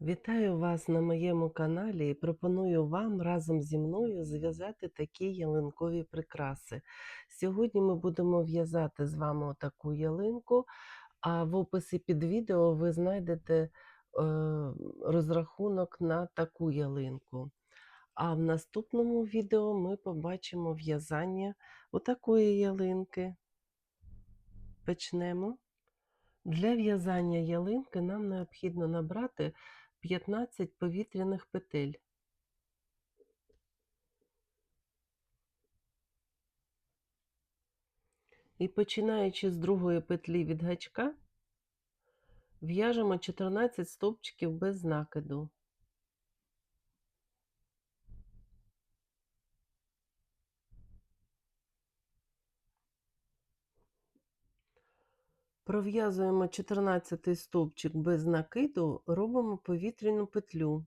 Вітаю вас на моєму каналі і пропоную вам разом зі мною зв'язати такі ялинкові прикраси. Сьогодні ми будемо в'язати з вами таку ялинку, а в описі під відео ви знайдете е, розрахунок на таку ялинку. А в наступному відео ми побачимо в'язання отакої ялинки. Почнемо. Для в'язання ялинки нам необхідно набрати 15 повітряних петель. І починаючи з другої петлі від гачка, в'яжемо 14 стовпчиків без накиду. Пров'язуємо 14 стовпчик без накиду, робимо повітряну петлю.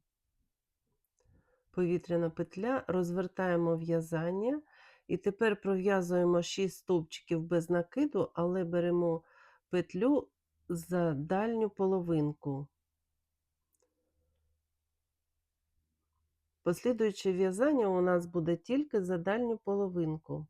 Повітряна петля, розвертаємо в'язання і тепер пров'язуємо 6 стовпчиків без накиду, але беремо петлю за дальню половинку. Послідуюче в'язання у нас буде тільки за дальню половинку.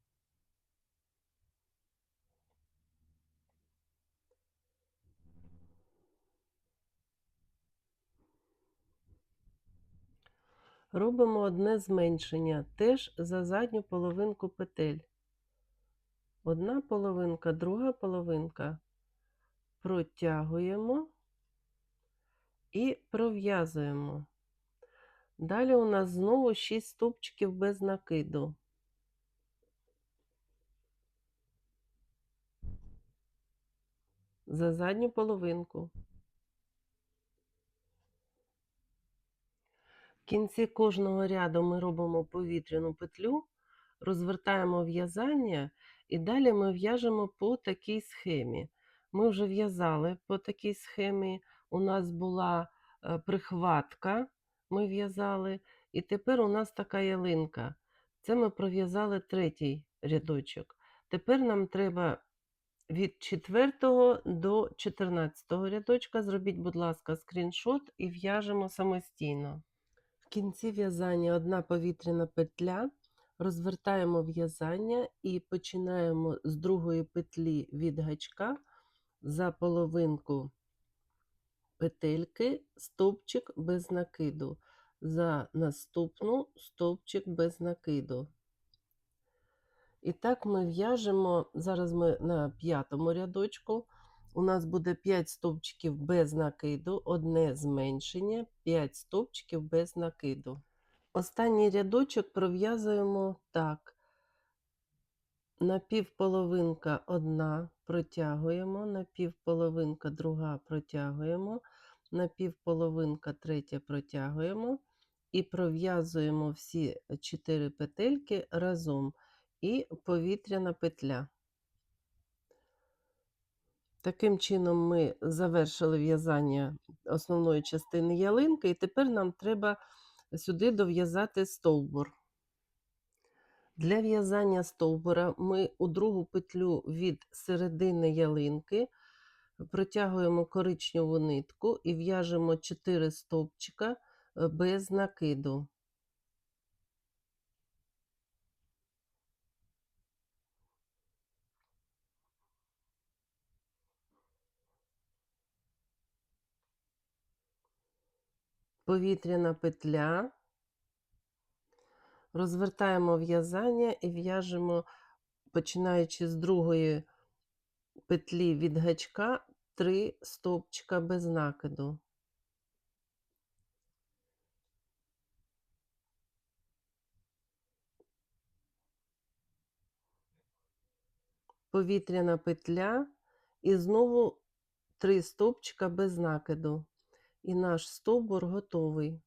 Робимо одне зменшення теж за задню половинку петель. Одна половинка, друга половинка протягуємо і пров'язуємо. Далі у нас знову 6 стовпчиків без накиду. За задню половинку. Кінці кожного ряду ми робимо повітряну петлю, розвертаємо в'язання і далі ми в'яжемо по такій схемі. Ми вже в'язали по такій схемі. У нас була е, прихватка, ми в'язали, і тепер у нас така ялинка. Це ми пров'язали третій рядочок. Тепер нам треба від 4 до 14 рядочка. Зробіть, будь ласка, скріншот і в'яжемо самостійно. Кінці в'язання одна повітряна петля, розвертаємо в'язання і починаємо з другої петлі від гачка за половинку петельки стовпчик без накиду, за наступну стовпчик без накиду. І так ми в'яжемо, зараз ми на п'ятому рядочку. У нас буде 5 стовпчиків без накиду, одне зменшення, 5 стовпчиків без накиду. Останній рядочок пров'язуємо так. Напівполовинка одна протягуємо, напівполовинка друга протягуємо, напівполовинка третя протягуємо і пров'язуємо всі 4 петельки разом і повітряна петля. Таким чином ми завершили в'язання основної частини ялинки, і тепер нам треба сюди дов'язати стовбур. Для в'язання стовбура ми у другу петлю від середини ялинки протягуємо коричневу нитку і в'яжемо 4 стовпчика е, без накиду. Повітряна петля, розвертаємо в'язання і в'яжемо, починаючи з другої петлі від гачка, 3 стовпчика без накиду. Повітряна петля і знову 3 стовпчика без накиду. І наш стовбур готовий.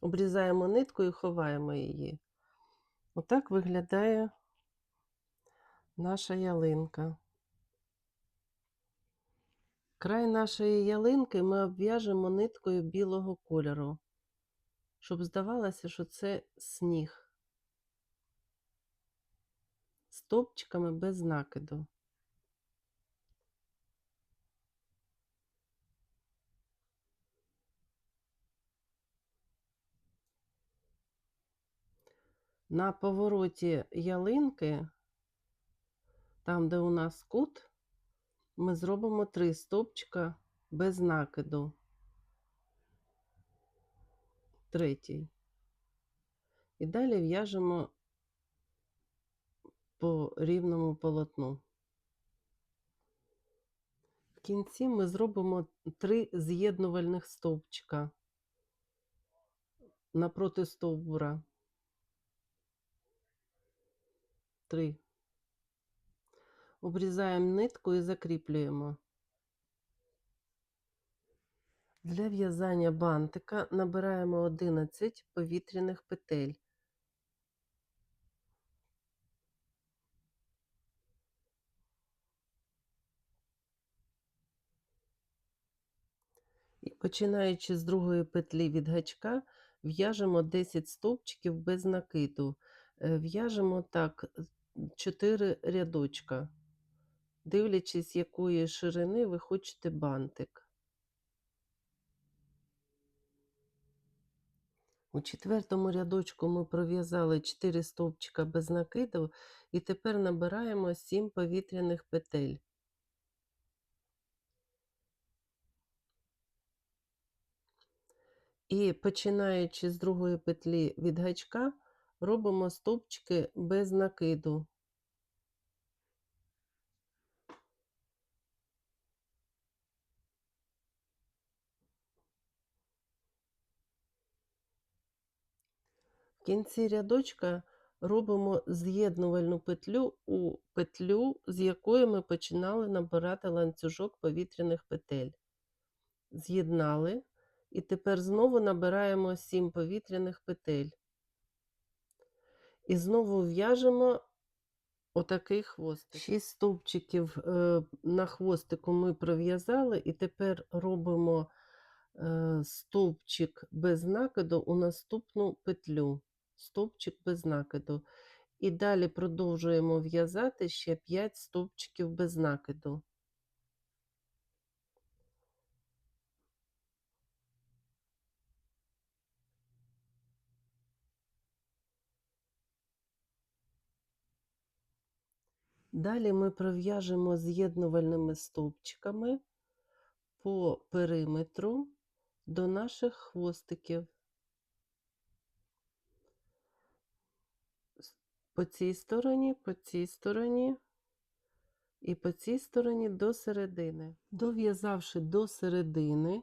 Обрізаємо нитку і ховаємо її. Отак виглядає наша ялинка. Край нашої ялинки ми обв'яжемо ниткою білого кольору, щоб здавалося, що це сніг. Стопчиками без накиду. На повороті ялинки, там, де у нас кут, ми зробимо три стовпчика без накиду. Третій. І далі в'яжемо по рівному полотну. В кінці ми зробимо три з'єднувальних стовпчика напроти стовбура. Три. Обрізаємо нитку і закріплюємо. Для в'язання бантика набираємо 11 повітряних петель. І починаючи з другої петлі від гачка, в'яжемо 10 стовпчиків без накиду. Е, В'яжемо так 4 рядочка, дивлячись, якої ширини ви хочете бантик. У четвертому рядочку ми пров'язали 4 стовпчика без накиду і тепер набираємо 7 повітряних петель. І починаючи з другої петлі від гачка, робимо стовпчики без накиду. В кінці рядочка робимо з'єднувальну петлю у петлю, з якої ми починали набирати ланцюжок повітряних петель. З'єднали, і тепер знову набираємо 7 повітряних петель. І знову в'яжемо отакий хвостик. 6 стовпчиків е, на хвостику ми пров'язали, і тепер робимо е, стовпчик без накиду у наступну петлю. Стовпчик без накиду. І далі продовжуємо в'язати ще 5 стовпчиків без накиду. Далі ми пров'яжемо з'єднувальними стовпчиками по периметру до наших хвостиків. По цій стороні, по цій стороні і по цій стороні до середини. Дов'язавши до середини,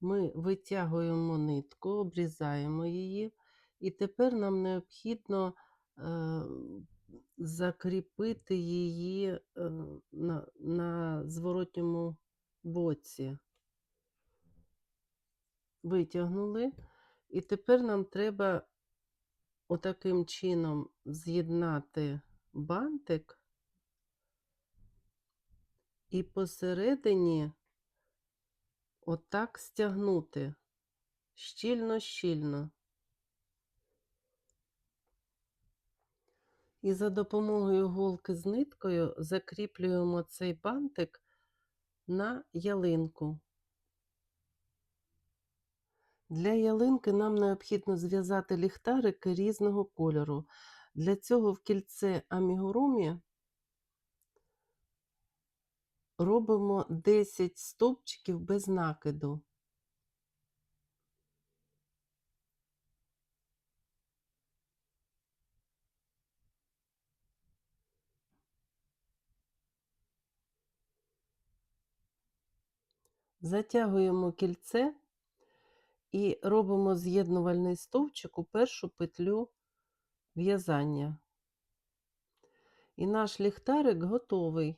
ми витягуємо нитку, обрізаємо її, і тепер нам необхідно е, закріпити її е, на, на зворотньому боці. Витягнули, і тепер нам треба отаким чином з'єднати бантик і посередині отак стягнути щільно-щільно. І за допомогою голки з ниткою закріплюємо цей бантик на ялинку. Для ялинки нам необхідно зв'язати ліхтарики різного кольору. Для цього в кільце амігурумі робимо 10 стовпчиків без накиду. Затягуємо кільце і робимо з'єднувальний стовпчик у першу петлю в'язання. І наш ліхтарик готовий.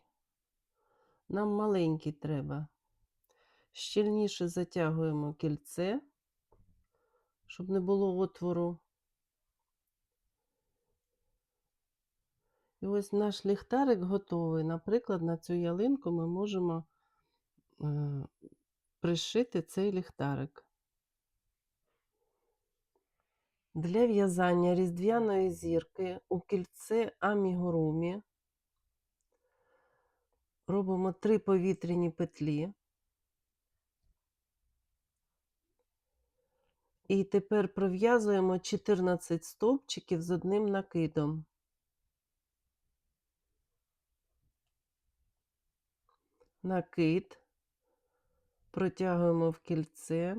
Нам маленький треба. Щільніше затягуємо кільце, щоб не було отвору. І ось наш ліхтарик готовий. Наприклад, на цю ялинку ми можемо пришити цей ліхтарик. Для в'язання різдвяної зірки у кільце амігурумі робимо три повітряні петлі. І тепер пров'язуємо 14 стовпчиків з одним накидом. Накид, протягуємо в кільце,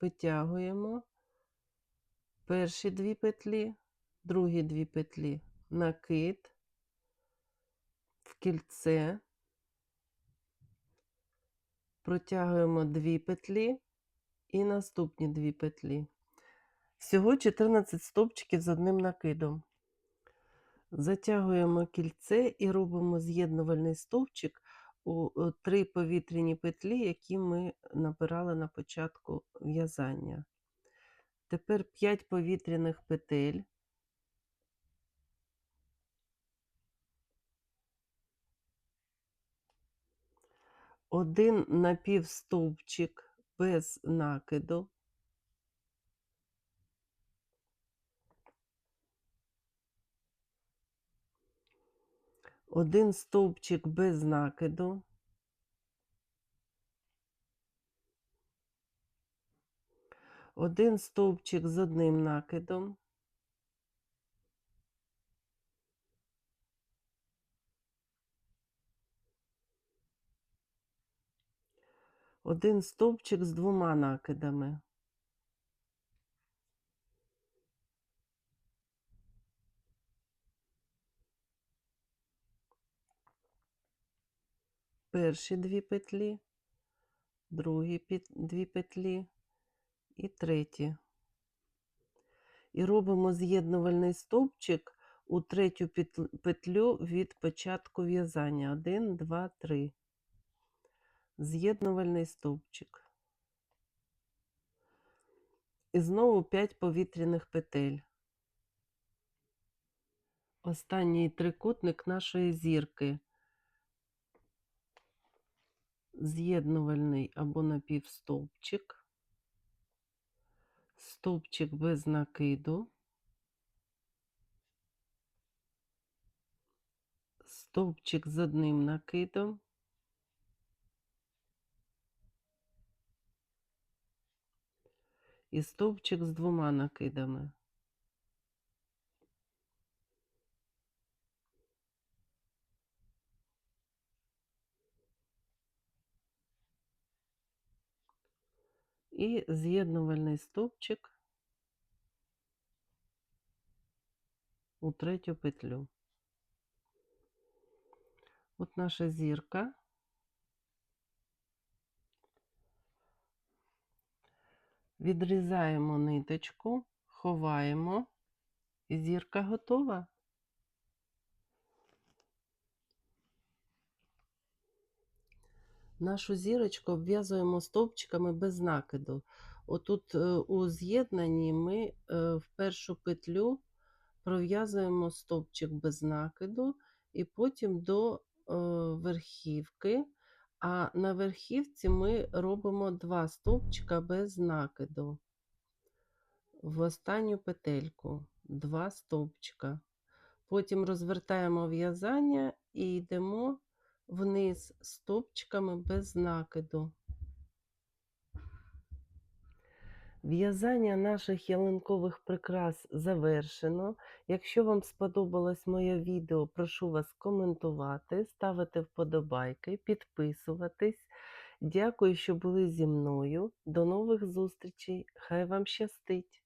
витягуємо перші дві петлі, другі дві петлі, накид, в кільце, протягуємо дві петлі і наступні дві петлі. Всього 14 стовпчиків з одним накидом. Затягуємо кільце і робимо з'єднувальний стовпчик у е, три повітряні петлі, які ми набирали на початку в'язання. Тепер 5 повітряних петель. Один напівстовпчик без накиду. Один стовпчик без накиду. Один стовпчик з одним накидом. Один стовпчик з двома накидами. Перші дві петлі, другі дві петлі і треті. І робимо з'єднувальний стовпчик у третю петлю від початку в'язання. Один, два, три. З'єднувальний стовпчик. І знову 5 повітряних петель. Останній трикутник нашої зірки. З'єднувальний або напівстовпчик. Стовпчик без накиду. Стовпчик з одним накидом. І стовпчик з двома накидами. І з'єднувальний стовпчик у третю петлю. От наша зірка. Відрізаємо ниточку, ховаємо, і зірка готова. Нашу зірочку обв'язуємо стовпчиками без накиду. Отут е, у з'єднанні ми е, в першу петлю пров'язуємо стовпчик без накиду і потім до е, верхівки. А на верхівці ми робимо два стовпчика без накиду. В останню петельку два стовпчика. Потім розвертаємо в'язання і йдемо вниз стовпчиками без накиду. В'язання наших ялинкових прикрас завершено. Якщо вам сподобалось моє відео, прошу вас коментувати, ставити вподобайки, підписуватись. Дякую, що були зі мною. До нових зустрічей. Хай вам щастить!